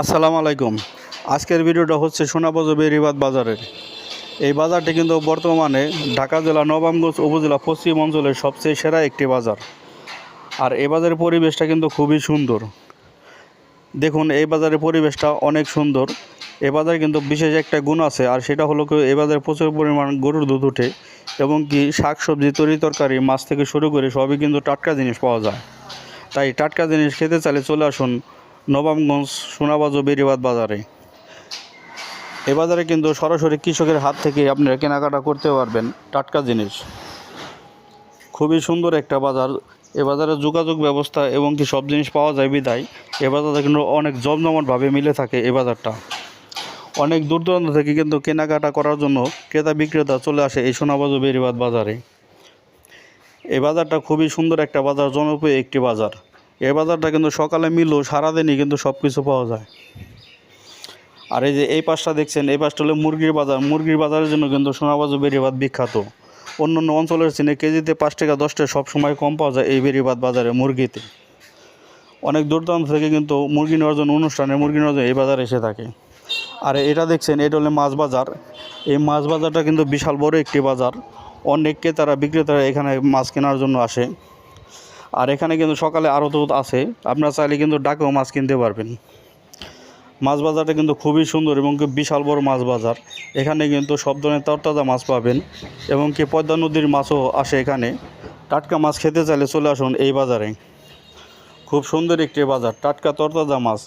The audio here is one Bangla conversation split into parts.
আসসালামু আলাইকুম। আজকের ভিডিওটা হচ্ছে সোনাবাজ বেরিবাদ বাজারের। এই বাজারটি কিন্তু বর্তমানে ঢাকা জেলা নবাবগঞ্জ উপজেলা পশ্চিম অঞ্চলের সবচেয়ে সেরা একটি বাজার। আর এই বাজারের পরিবেশটা কিন্তু খুবই সুন্দর। দেখুন, এই বাজারের পরিবেশটা অনেক সুন্দর। এ বাজারে কিন্তু বিশেষ একটা গুণ আছে, আর সেটা হলো কি এই বাজারে প্রচুর পরিমাণ গরুর দুধ ওঠে এবং কি শাক সবজি তরি তরকারি, মাছ থেকে শুরু করে সবই কিন্তু টাটকা জিনিস পাওয়া যায়। তাই টাটকা জিনিস খেতে চাইলে চলে আসুন নবাবগঞ্জ সোনাবাজ ও বেরিবাদ বাজারে। এ বাজারে কিন্তু সরাসরি কৃষকের হাত থেকে আপনারা কেনাকাটা করতে পারবেন টাটকা জিনিস। খুবই সুন্দর একটা বাজার। এ বাজারে যোগাযোগ ব্যবস্থা এবং কি সব জিনিস পাওয়া যায় বিদায়। এ বাজারে কিন্তু অনেক জমজমাটভাবে মিলে থাকে এ বাজারটা। অনেক দূর দূরান্ত থেকে কিন্তু কেনাকাটা করার জন্য ক্রেতা বিক্রেতা চলে আসে এই সোনাবাজ ও বেরিবাদ বাজারে। এই বাজারটা খুবই সুন্দর একটা বাজার, জনপ্রিয় একটি বাজার। এই বাজারটা কিন্তু সকালে মিললেও সারাদিনই কিন্তু সব কিছু পাওয়া যায়। আর এই যে এই পাশটা দেখছেন, এই পাশটা হলো মুরগির বাজার। মুরগির বাজারের জন্য কিন্তু সোনাবাজু বেরিবাদ বিখ্যাত। অন্য অন্য অঞ্চলের চেনে কেজিতে পাঁচ টাকা, দশ টাকা সব সময় কম পাওয়া যায় এই বেরিবাদ বাজারে মুরগিতে। অনেক দূর দূরান্ত থেকে কিন্তু মুরগি নেওয়ার অনুষ্ঠানে মুরগি নেওয়ার এই বাজারে এসে থাকে। আর এটা দেখছেন, এটা হলো মাছ বাজার। এই মাছ বাজারটা কিন্তু বিশাল বড় একটি বাজার। অনেক ক্রেতারা, বিক্রেতারা এখানে মাছ কেনার জন্য আসে। আর এখানে কিন্তু সকালে আরও তো আছে। আপনারা চাইলে কিন্তু ডাকেও মাছ কিনতে পারবেন। মাছ বাজারটা কিন্তু খুবই সুন্দর এবং বিশাল বড় মাছ বাজার। এখানে কিন্তু সব ধরনের তরতাজা মাছ পাবেন এবং কি পদ্মা নদীর মাছও আসে এখানে। টাটকা মাছ খেতে চাইলে চলে আসুন এই বাজারে। খুব সুন্দর একটি বাজার, টাটকা তরতাজা মাছ।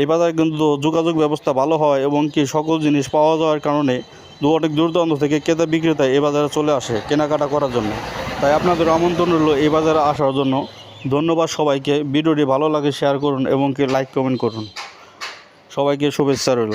এই বাজারে কিন্তু যোগাযোগ ব্যবস্থা ভালো হয় এবং কি সকল জিনিস পাওয়া যাওয়ার কারণে দু অনেক দূর থেকে ক্রেতা বিক্রেতা এই বাজারে চলে আসে কেনাকাটা করার জন্য। তাই আপনাদের আমন্ত্রণ রইল এই বাজারে আসার জন্য। ধন্যবাদ সবাইকে। ভিডিওটি ভালো লাগে শেয়ার করুন এবং কি লাইক কমেন্ট করুন। সবাইকে শুভেচ্ছা রইল।